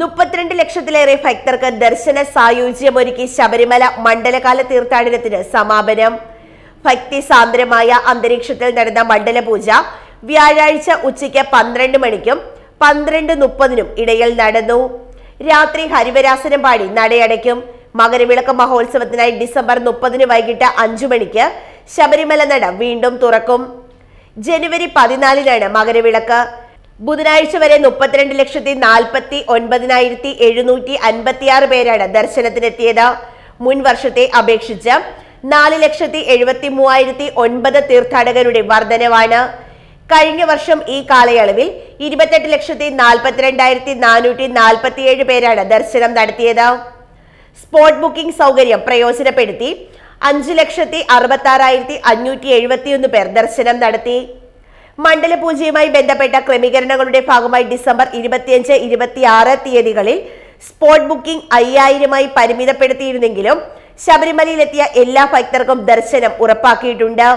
മുപ്പത്തിരണ്ട് ലക്ഷത്തിലേറെ ഭക്തർക്ക് ദർശന സായുജ്യമൊരുക്കി ശബരിമല മണ്ഡലകാല തീർത്ഥാടനത്തിന് സമാപനം. ഭക്തി സാന്ദ്രമായ അന്തരീക്ഷത്തിൽ നടന്ന മണ്ഡല പൂജ വ്യാഴാഴ്ച ഉച്ചയ്ക്ക് പന്ത്രണ്ട് മണിക്കും പന്ത്രണ്ട് മുപ്പതിനും ഇടയിൽ നടന്നു. രാത്രി ഹരിവരാസനം പാടി നടയടയ്ക്കും. മകരവിളക്ക് മഹോത്സവത്തിനായി ഡിസംബർ മുപ്പതിന് വൈകിട്ട് അഞ്ചു മണിക്ക് ശബരിമല നട വീണ്ടും തുറക്കും. ജനുവരി പതിനാലിനാണ് മകരവിളക്ക്. ബുധനാഴ്ച വരെ മുപ്പത്തിരണ്ട് ലക്ഷത്തി നാൽപ്പത്തി ഒൻപതിനായിരത്തി എഴുന്നൂറ്റി അൻപത്തിയാറ് പേരാണ് ദർശനത്തിനെത്തിയത്. മുൻ വർഷത്തെ അപേക്ഷിച്ച് നാല് ലക്ഷത്തി എഴുപത്തി മൂവായിരത്തി ഒൻപത് തീർത്ഥാടകരുടെ വർധനവാണ്. കഴിഞ്ഞ വർഷം ഈ കാലയളവിൽ ഇരുപത്തെട്ട് ലക്ഷത്തി നാൽപ്പത്തിരണ്ടായിരത്തി നാനൂറ്റി നാൽപ്പത്തിയേഴ് പേരാണ് ദർശനം നടത്തിയത്. സ്പോട്ട് ബുക്കിംഗ് സൗകര്യം പ്രയോജനപ്പെടുത്തി അഞ്ച് ലക്ഷത്തി അറുപത്തി ആറായിരത്തി അഞ്ഞൂറ്റി എഴുപത്തിയൊന്ന് പേർ ദർശനം നടത്തി. മണ്ഡലപൂജയുമായി ബന്ധപ്പെട്ട ക്രമീകരണങ്ങളുടെ ഭാഗമായി ഡിസംബർ ഇരുപത്തിയഞ്ച് ഇരുപത്തിയാറ് തീയതികളിൽ സ്പോട്ട് ബുക്കിംഗ് അയ്യായിരമായി പരിമിതപ്പെടുത്തിയിരുന്നെങ്കിലും ശബരിമലയിലെത്തിയ എല്ലാ ഭക്തർക്കും ദർശനം ഉറപ്പാക്കിയിട്ടുണ്ട്.